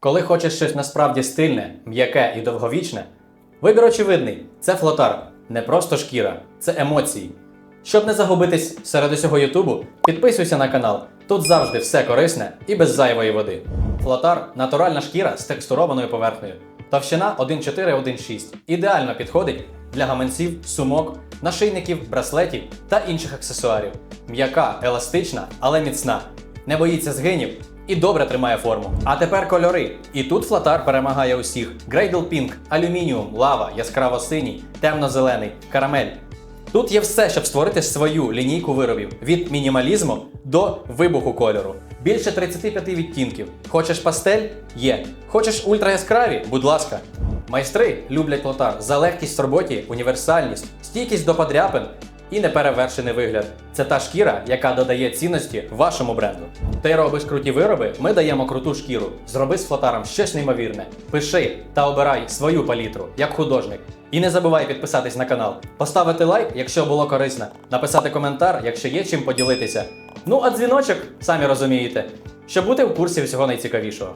Коли хочеш щось насправді стильне, м'яке і довговічне, вибір очевидний це флотар, не просто шкіра, це емоції. Щоб не загубитись серед усього Ютубу, підписуйся на канал. Тут завжди все корисне і без зайвої води. Флотар натуральна шкіра з текстурованою поверхнею. Товщина 1,4-1,6. Ідеально підходить для гаманців, сумок, нашийників, браслетів та інших аксесуарів. М'яка, еластична, але міцна. Не боїться згинів і добре тримає форму. А тепер кольори. І тут флотар перемагає усіх: Грейдл Pink, алюмініум, лава, яскраво синій, темно-зелений, карамель. Тут є все, щоб створити свою лінійку виробів від мінімалізму до вибуху кольору. Більше 35 відтінків. Хочеш пастель? Є. Хочеш ультра-яскраві? Будь ласка. Майстри люблять лотар за легкість в роботі, універсальність, стійкість до подряпин і неперевершений вигляд. Це та шкіра, яка додає цінності вашому бренду. Ти робиш круті вироби, ми даємо круту шкіру. Зроби з флотаром щось неймовірне. Пиши та обирай свою палітру, як художник. І не забувай підписатись на канал, поставити лайк, якщо було корисно, написати коментар, якщо є чим поділитися. Ну а дзвіночок, самі розумієте, щоб бути в курсі всього найцікавішого.